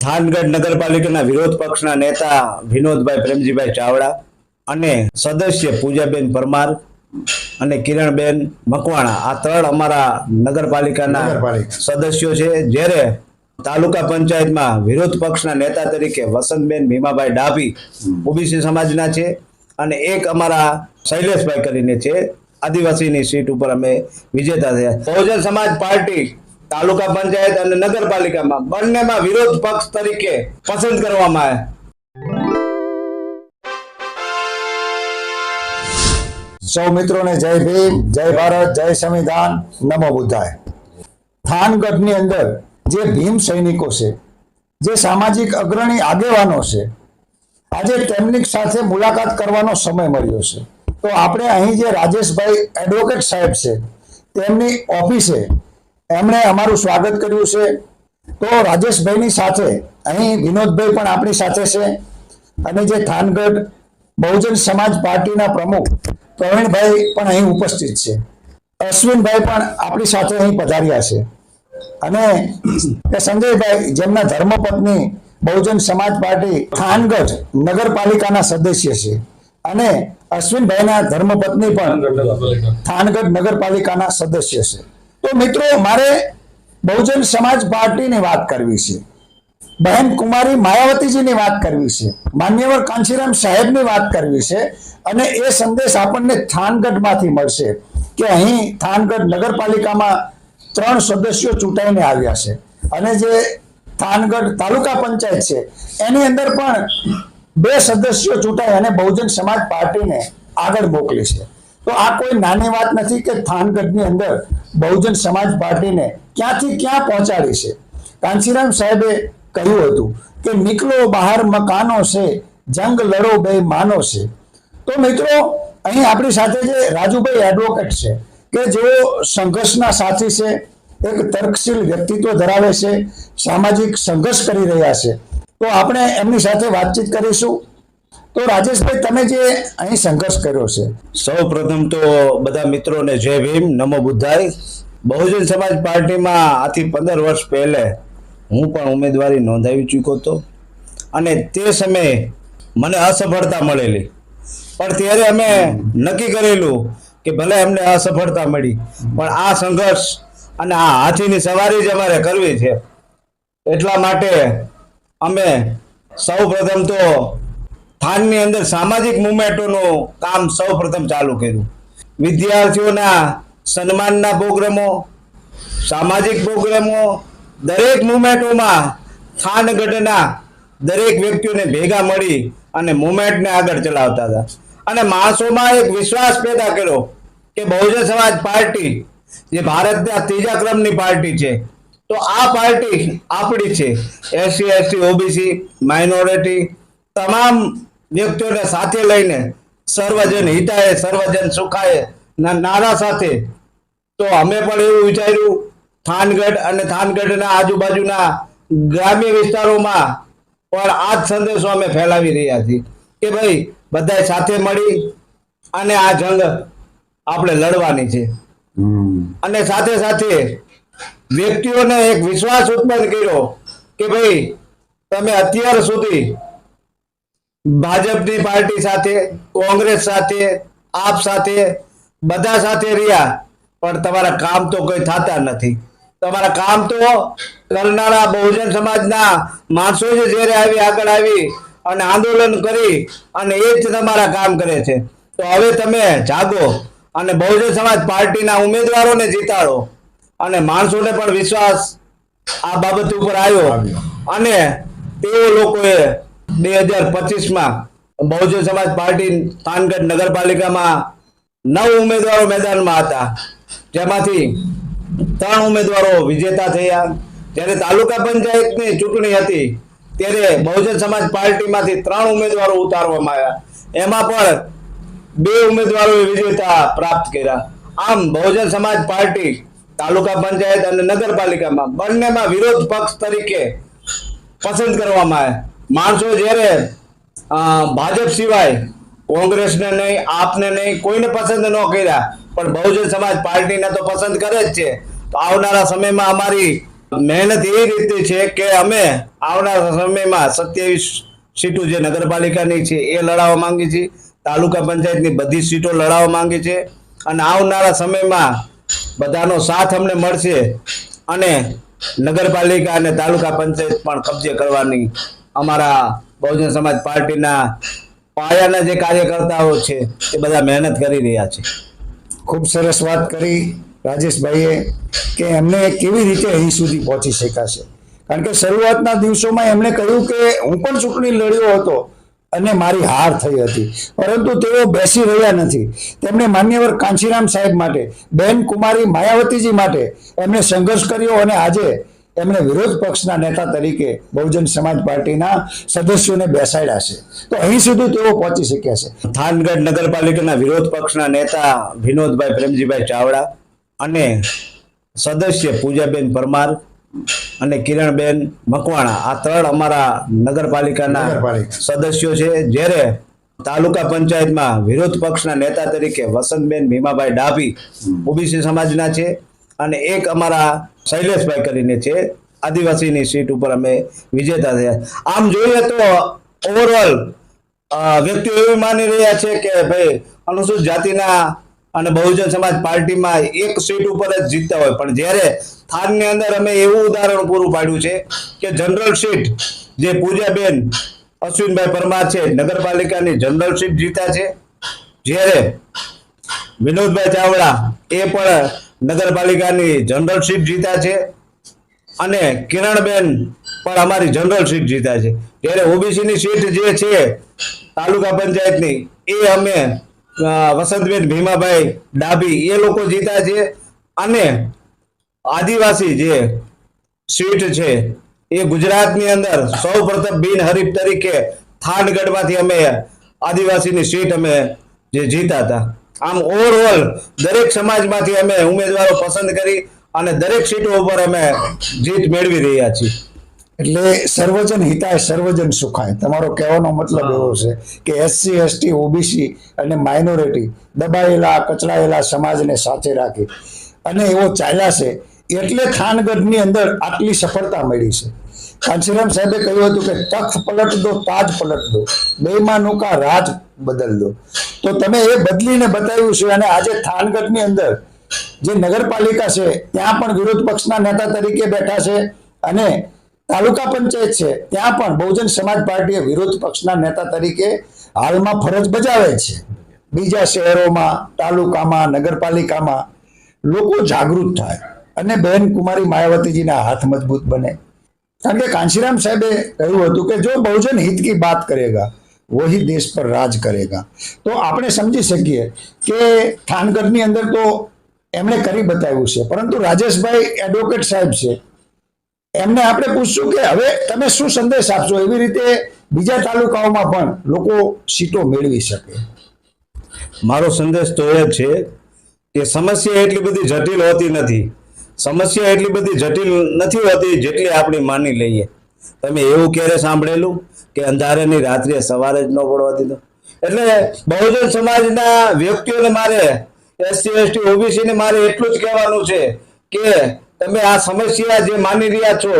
થાનગઢ નગરપાલિકાના વિરોધ પક્ષના નેતા વિનોદભાઈ પ્રેમજીભાઈ ચાવડા અને સદસ્ય પૂજાબેન પરમાર અને કિરણબેન મકવાણા. આ ત્રણ અમારા નગરપાલિકાના સદસ્યો છે. જ્યારે તાલુકા પંચાયતમાં વિરોધ પક્ષના નેતા તરીકે વસંતબેન ભીમાભાઈ ડાભી ઓબીસી સમાજના છે અને એક અમારા શૈલેષભાઈ કરીને છે. આદિવાસીની સીટ ઉપર અમે વિજેતા થયા. બહુજન સમાજ પાર્ટી તાલુકા પંચાયત અને નગરપાલિકામાં બંનેમાં વિરોધ પક્ષ તરીકે પસંદ કરવામાં આવે. સૌ મિત્રોને જય ભીમ, જય ભારત, જય સંવિધાન, નમો બુદ્ધાય. થાનગઢની અંદર જે ભીમ સૈનિકો છે, જે સામાજિક અગ્રણી આગેવાનો છે, આજે તેમની સાથે મુલાકાત કરવાનો સમય મળ્યો છે. તો આપણે અહીં જે રાજેશભાઈ એડવોકેટ સાહેબ છે, તેમની ઓફિસે એમણે અમારું સ્વાગત કર્યું છે. તો રાજેશભાઈની સાથે અહીં વિનોદભાઈ પણ આપણી સાથે છે. અને જે થાનગઢ બહુજન સમાજ પાર્ટીના પ્રમુખ પ્રવીણભાઈ પણ અહીં ઉપસ્થિત છે. અશ્વિનભાઈ પણ આપણી સાથે અહીં પધાર્યા છે. અને એ સંજયભાઈ જેમના ધર્મપત્ની બહુજન સમાજ પાર્ટી થાનગઢ નગરપાલિકાના સદસ્ય છે. અને અશ્વિનભાઈના ધર્મપત્ની પણ થાનગઢ નગરપાલિકાના સદસ્ય છે. તો મિત્રો, મારે બહુજન સમાજ પાર્ટીની વાત કરવી છે. બહેન કુમારી માયાવતીજીની વાત કરવી છે. માન્યવર કાંચીરામ સાહેબની વાત કરવી છે અને એ સંદેશ આપણને થાનગઢમાંથી મળશે કે અહીં થાનગઢ નગરપાલિકામાં ત્રણ સદસ્યો ચૂંટાઈને આવ્યા છે. અને જે થાનગઢ તાલુકા પંચાયત છે, એની અંદર પણ બે સદસ્યો ચૂંટાઈ અને બહુજન સમાજ પાર્ટીને આગળ મોકલી છે. તો આ કોઈ નાની વાત નથી કે થાનગઢની અંદર બહુજન સમાજ પાર્ટીને ક્યાંથી ક્યાં પહોંચાડી છે? કાંચીરામ સાહેબે કહ્યું હતું કે નીકળો બહાર મકાનો છે, જંગ લડો બે માનો છે. તો મિત્રો, અહીં આપણી સાથે જે રાજુભાઈ એડવોકેટ છે, કે જેઓ સંઘર્ષના સાથી છે, એક તર્કશીલ વ્યક્તિત્વ ધરાવે છે, સામાજિક સંઘર્ષ કરી રહ્યા છે. તો આપણે એમની સાથે વાતચીત કરીશું. તો રાજેશભાઈ, તમે જે અહીં સંઘર્ષ કર્યો છે સૌ પ્રથમ તો બધા મિત્રોને જય ભીમ, નમો બુદ્ધાય. બહુજન સમાજ પાર્ટીમાં આથી પંદર વર્ષ પહેલે હું પણ ઉમેદવારી નોંધાવી ચૂક્યો હતો. અને તે સમયે મને અસફળતા મળેલી. પણ ત્યારે અમે નક્કી કરેલું કે ભલે અમને અસફળતા મળી, પણ આ સંઘર્ષ અને આ હાથીની સવારી જ અમારે કરવી છે. એટલા માટે અમે સૌ પ્રથમ તો થાનની અંદર સામાજિક મુવમેન્ટોનું કામ સૌ પ્રથમ ચાલુ કર્યું. વિદ્યાર્થીઓના સન્માનના પ્રોગ્રામો, સામાજિક પ્રોગ્રામો, દરેક મુવમેન્ટોમાં થાનગઢના દરેક વ્યક્તિઓને ભેગા મળી અને મુવમેન્ટને આગળ ચલાવતા હતા. અને માણસોમાં એક વિશ્વાસ પેદા કર્યો કે બહુજન સમાજ પાર્ટી, જે ભારતના ત્રીજા ક્રમની પાર્ટી છે, તો આ પાર્ટી આપણી છે. એસસી, એસટી, ઓબીસી, માઇનોરિટી, તમામ વ્યક્તિઓને સાથે લઈને સર્વજન હિતાય સર્વજન સુખાય ના નારા સાથે. તો અમે પણ એવું વિચાર્યું થાનગઢ અને થાનગઢના આજુબાજુના ગ્રામ્ય વિસ્તારોમાં પણ આ જ સંદેશો અમે ફેલાવી રહ્યા છીએ કે ભાઈ બધા સાથે મળી અને આ જંગ આપણે લડવાની છે. અને સાથે સાથે વ્યક્તિઓને એક વિશ્વાસ ઉત્પન્ન કર્યો કે ભાઈ તમે અત્યાર સુધી ભાજપની પાર્ટી સાથે, કોંગ્રેસ સાથે, આપ સાથે, બધા સાથે રહ્યા. પણ તમારા કામ તો કોઈ થતા નથી. તમારા કામ તો કરનારા બહુજન સમાજના માણસો જ જ્યારે આવી આગળ આવી અને આંદોલન કરી અને એ જ તમારા કામ કરે છે. તો હવે તમે જાગો અને બહુજન સમાજ પાર્ટીના ઉમેદવારોને જીતાડો. અને માણસોને પણ વિશ્વાસ આ બાબત ઉપર આવ્યો. અને તેઓ લોકોએ બે હજાર પચીસમાં બહુજન સમાજ પાર્ટી થાનગઢ નગરપાલિકામાં નવ ઉમેદવારો મેદાનમાં હતા. જેમાંથી ત્રણ ઉમેદવારો વિજેતા થયા. જ્યારે તાલુકા પંચાયતની ચૂંટણી હતી, ત્યારે બહુજન સમાજ પાર્ટીમાંથી ત્રણ ઉમેદવારો ઉતારવામાં આવ્યા. એમાં પણ બે ઉમેદવારોએ વિજેતા પ્રાપ્ત કર્યા. આમ બહુજન સમાજ પાર્ટી તાલુકા પંચાયત અને નગરપાલિકામાં બંનેમાં વિરોધ પક્ષ તરીકે પસંદ કરવામાં આવે માણસો જ્યારે ભાજપ સિવાય કોંગ્રેસને નહીં, આપને નહીં, કોઈને પસંદ ન કર્યા, પણ બહુજન સમાજ પાર્ટીને તો પસંદ કરે જ છે. તો આવનારા સમયમાં અમારી મહેનત એવી રીતે છે કે અમે આવનારા સમયમાં સત્યાવીસ સીટો જે નગરપાલિકાની છે એ લડાવવા માંગી છીએ, તાલુકા પંચાયતની બધી સીટો લડાવવા માંગી છે અને આવનારા સમયમાં બધાનો સાથ અમને મળશે અને નગરપાલિકા અને તાલુકા પંચાયત પણ કબજે કરવાની અમારા બહુજન સમાજ પાર્ટીના પાયાના જે કાર્યકર્તાઓ છે, એ બધા મહેનત કરી રહ્યા છે. ખૂબ સરસ વાત કરી રાજેશભાઈએ કે એમને કેવી રીતે અહીં સુધી પહોંચી શકાશે. કારણ કે શરૂઆતના દિવસોમાં એમણે કહ્યું કે હું પણ ચૂંટણી લડ્યો હતો અને મારી હાર થઈ હતી. પરંતુ તેઓ બેસી રહ્યા નથી. તેમણે માન્યવર કાંચીરામ સાહેબ માટે, બેન કુમારી માયાવતીજી માટે એમણે સંઘર્ષ કર્યો અને આજે એમણે વિરોધ પક્ષના નેતા તરીકે બહુજન સમાજ પાર્ટીના સદસ્યોને બેસાડ્યા છે. તો અહીં સુધી તેઓ પહોંચી શક્યા છે. થાનગઢ નગરપાલિકાના વિરોધ પક્ષના નેતા વિનોદભાઈ પ્રેમજીભાઈ ચાવડા અને સદસ્ય પૂજાબેન પરમાર અને કિરણબેન મકવાણા. આ ત્રણ અમારા નગરપાલિકાના સદસ્યો છે. જ્યારે તાલુકા પંચાયતમાં વિરોધ પક્ષના નેતા તરીકે વસંતબેન ભીમાભાઈ ડાભી ઓબીસી સમાજના છે. અને એક અમારા શૈલેષભાઈ કરીને છે, આદિવાસીની સીટ ઉપર અમે વિજેતા થયા. આમ જોઈએ તો ઓવરઓલ વ્યક્તિઓ એવી માની રહ્યા છે કે ભાઈ, અનુસૂચિત જાતિના અને બહુજન સમાજ પાર્ટીમાં એક સીટ ઉપર જ જીતતા હોય. પણ જ્યારે થાનની અંદર અમે એવું ઉદાહરણ પૂરું પાડ્યું છે કે જનરલ સીટ જે પૂજાબેન અશ્વિનભાઈ પરમાર છે, નગરપાલિકાની જનરલ સીટ જીતા છે. જ્યારે વિનોદભાઈ ચાવડા એ પણ નગરપાલિકાની જનરલ સીટ જીતા છે અને કિરણબેન પણ અમારી જનરલ સીટ જીતા છે. જ્યારે ઓબીસીની સીટ જે છે તાલુકા પંચાયતની, એ અમે વસંતબેન ભીમાભાઈ ડાભી, એ લોકો જીતા છે અને આદિવાસી જે સીટ છે એ ગુજરાતની અંદર સૌ પ્રથમ બિનહરીફ તરીકે થાનગઢમાંથી અમે આદિવાસીની સીટ અમે જે જીતા હતા. આમ ઓવરઓલ દરેક સમાજમાંથી અમે ઉમેદવારો પસંદ કરી અને દરેક સીટો ઉપર અમે જીત મેળવી રહ્યા છીએ. એટલે સર્વજન હિતાય સર્વજન સુખાય. તમારો કહેવાનો મતલબ એવો છે કે એસસી એસટી ઓબીસી અને માઇનોરિટી દબાયેલા કચડાયેલા સમાજને સાથે રાખી. અને એવો ચાલ્યા છે એટલે થાનગઢની અંદર આટલી સફળતા મળી છે. કાંચીરામ સાહેબે કહ્યું હતું કે તખ પલટ દો તાજ પલટ દો. બેમાનું કા રાજ બદલ દો. તો તમે એ બદલીને બતાવ્યું છે અને આજે થાનગઢની અંદર જે નગરપાલિકા છે, ત્યાં પણ વિરોધ પક્ષના નેતા તરીકે બેઠા છે અને તાલુકા પંચાયત છે, ત્યાં પણ બહુજન સમાજ પાર્ટીએ વિરોધ પક્ષના નેતા તરીકે હાલમાં ફરજ બજાવે છે. બીજા શહેરોમાં, તાલુકામાં, નગરપાલિકામાં લોકો જાગૃત થાય અને બહેન કુમારી માયાવતીજીના હાથ મજબૂત બને. કારણ કે કાંશીરામ સાહેબે કહ્યું હતું કે જો બહુજન હિત કી બાત કરેગા વહી દેશ પર રાજ કરેગા તો આપણે સમજી શકીએ કે થાનગઢની અંદર તો એમણે કરી બતાવ્યું છે પરંતુ રાજેશભાઈ એડવોકેટ સાહેબ છે એમને આપણે પૂછશું કે હવે તમે શું સંદેશ આપશો? એવી રીતે બીજા તાલુકાઓમાં પણ લોકો સીટો મેળવી શકે. મારો સંદેશ તો એ છે કે સમસ્યા એટલી બધી જટિલ હોતી નથી. સમસ્યા એટલી બધી જટિલ નથી હોતી જેટલી આપણી માની લઈએ. તમે એવું ક્યારે સાંભળેલું? કે અંધારેની રાત્રે સવારે જ ન પડવા દીધો. એટલે બહુજન સમાજના વ્યક્તિઓને મારે એસસી એસટી ઓબીસી ને મારે એટલું જ કહેવાનું છે કે તમે આ સમસ્યા જે માની રહ્યા છો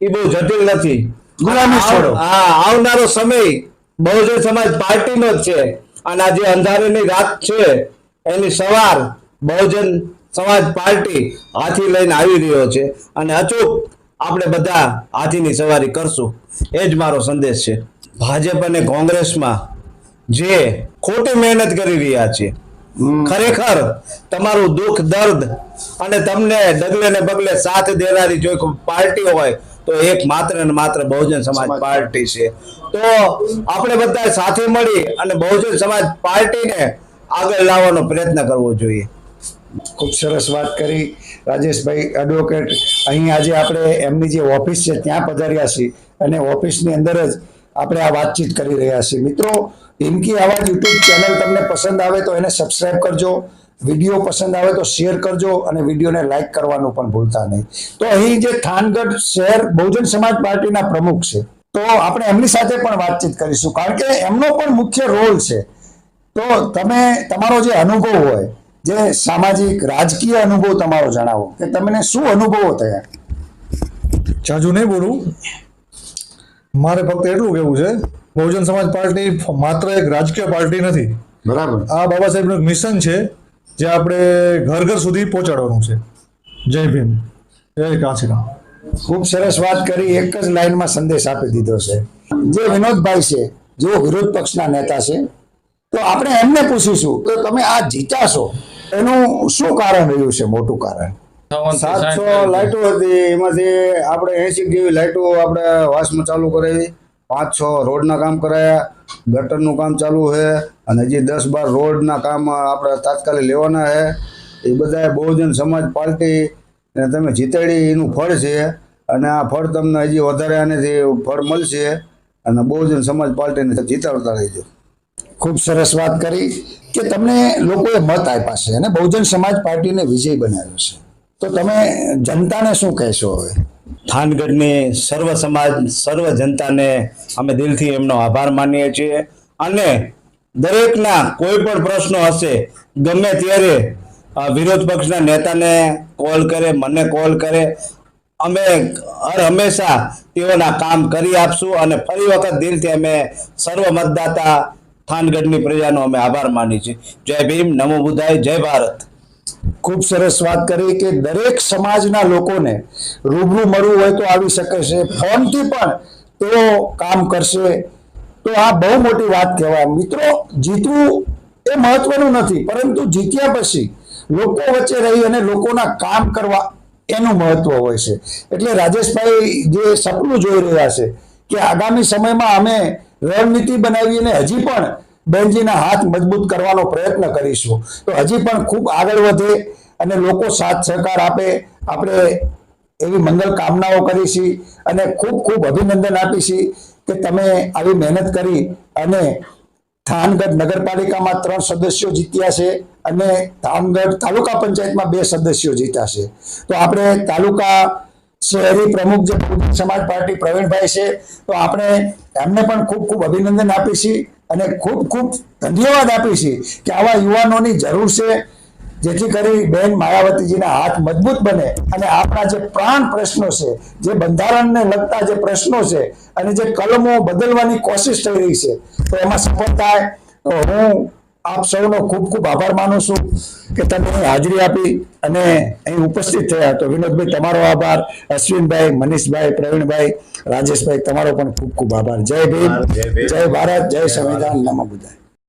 એ બહુ જટિલ નથી. ગુલામી છોડો. હા આવનારો સમય બહુજન સમાજ પાર્ટીનો જ છે. અને આ જે અંધારેની રાત છે એની સવાર બહુજન સમાજ પાર્ટી હાથી લઈને આવી રહ્યો છે. અને અચૂક આપણે બધા હાથીની સવારી કરશું. એ જ મારો સંદેશ છે. ભાજપ અને કોંગ્રેસમાં જે ખોટી મહેનત કરી રહ્યા છે ખરેખર તમારું દુઃખ દર્દ અને તમને ડગલે ને પગલે સાથ દેનારી જો પાર્ટી હોય તો એક માત્ર ને માત્ર બહુજન સમાજ સમાજ. પાર્ટી છે. તો આપણે બધા સાથે મળી અને બહુજન સમાજ પાર્ટીને આગળ લાવવાનો પ્રયત્ન કરવો જોઈએ. ખૂબ સરસ વાત કરી. રાજેશભાઈ એડવોકેટ અહીં આજે આપણે એમની જે ઓફિસ છે ત્યાં પધાર્યા છીએ અને ઓફિસની અંદર જ આપણે આ વાતચીત કરી રહ્યા છીએ. મિત્રો ઇનકી આવાજ યુટ્યુબ ચેનલ તમને પસંદ આવે તો એને સબસ્ક્રાઈબ કરજો વીડિયો પસંદ આવે તો શેર કરજો અને વિડીયોને લાઈક કરવાનું પણ ભૂલતા નહીં. તો અહીં જે થાનગઢ શહેર બહુજન સમાજ પાર્ટીના પ્રમુખ છે, તો આપણે એમની સાથે પણ વાતચીત કરીશું. કારણ કે એમનો પણ મુખ્ય રોલ છે. તો તમે, તમારો જે અનુભવ હોય જે સામાજિક રાજકીય અનુભવ તમારો જણાવો કે તમને શું અનુભવો થયા? જાજુ નહીં બોલું. મારે ફક્ત એટલું કહેવું છે બહુજન સમાજ પાર્ટી માત્ર એક રાજકીય પાર્ટી નથી. બરાબર. આ બાબા સાહેબનું એક મિશન છે જે આપણે ઘર ઘર સુધી પહોંચાડવાનું છે. જય ભીમ. જય કાંચીરામ ખૂબ સરસ વાત કરી એક જ લાઈનમાં સંદેશ આપી દીધો છે. જે વિનોદભાઈ છે જેઓ વિરોધ પક્ષના નેતા છે તો આપણે એમને પૂછીશું તો તમે આ જીતાશો એનું શું કારણ રહ્યું છે? મોટું કારણ. સાતસો લાઇટો હતી એમાંથી આપણે એસી જેવી લાઇટો આપણે વાસમાં ચાલુ કરાવી. પાંચ છ રોડના કામ કરાયા ગટરનું કામ ચાલુ છે અને હજી દસ બાર રોડના કામ આપણે તાત્કાલિક લેવાના છે. એ બધા બહુજન સમાજ પાર્ટી ને તમે જીતાડી એનું ફળ છે. અને આ ફળ તમને હજી વધારે આનેથી ફળ મળશે. અને બહુજન સમાજ પાર્ટીને જીતાડતા રહેજો. ખૂબ સરસ વાત કરી. કે તમને લોકોએ મત આપ્યા છે અને બહુજન સમાજ પાર્ટીને વિજય બનાવ્યો છે. તો તમે જનતાને શું કહેશો હવે? થાનગઢની સર્વ સમાજ, સર્વ જનતાને અમે દિલથી એમનો આભાર માનીએ છીએ અને દરેકના કોઈ પણ પ્રશ્નો હશે, ગમે ત્યારે વિરોધ પક્ષના નેતાને કોલ કરે, મને કોલ કરે, અમે હર હંમેશા તેઓના કામ કરી આપશું અને ફરી વખત દિલથી અમે સર્વ મતદાતા થાનગઢની પ્રજાનો અમે આભાર માની છીએ. જય ભીમ, નમો બુધાય જય ભારત. ખૂબ સરસ વાત કરી કે દરેક સમાજના લોકોને રૂબરૂ મળવું હોય તો આવી શકે છે. ફોનથી પણ તેઓ કામ કરશે. તો આ બહુ મોટી વાત કહેવાય. મિત્રો, જીતવું એ મહત્વનું નથી, પરંતુ જીત્યા પછી લોકો વચ્ચે રહી અને લોકોના કામ કરવા એનું મહત્વ હોય છે. એટલે રાજેશભાઈ જે સપનું જોઈ રહ્યા છે કે આગામી સમયમાં અમે રણનીતિ બનાવી અને હજી પણ બેનજીના હાથ મજબૂત કરવાનો પ્રયત્ન કરીશું. તો હજી પણ ખૂબ આગળ વધે અને લોકો સાથ સહકાર આપે. આપણે એવી મંગલ કામનાઓ કરીશી અને ખૂબ ખૂબ અભિનંદન આપીશી કે તમે આવી મહેનત કરી અને થાનગઢ નગરપાલિકામાં ત્રણ સદસ્યો જીત્યા છે અને થાનગઢ તાલુકા પંચાયતમાં બે સદસ્યો જીત્યા છે. તો આપણે તાલુકા શહેરી પ્રમુખ જે સમાજ પાર્ટી પ્રવીણભાઈ છે, તો આપણે એમને પણ ખૂબ ખૂબ અભિનંદન આપીશી અને ખૂબ ખૂબ ધન્યવાદ આપીશી કે આવા યુવાનોની જરૂર છે, જેથી કરી બેન માયાવતીજીના હાથ મજબૂત બને અને આપણા જે પ્રાણ પ્રશ્નો છે, જે બંધારણને લગતા જે પ્રશ્નો છે અને જે કલમો બદલવાની કોશિશ થઈ રહી છે, તો એમાં સફળ થાય. તો હું આપ સૌનો ખૂબ ખૂબ આભાર માનું છું કે તમે હાજરી આપી અને અહીં ઉપસ્થિત થયા. તો વિનોદભાઈ તમારો આભાર. અશ્વિનભાઈ મનીષભાઈ પ્રવીણભાઈ રાજેશભાઈ તમારો પણ ખૂબ ખૂબ આભાર. જય ભીમ જય ભારત જય સંવિધાન. નમો બુદ્ધાય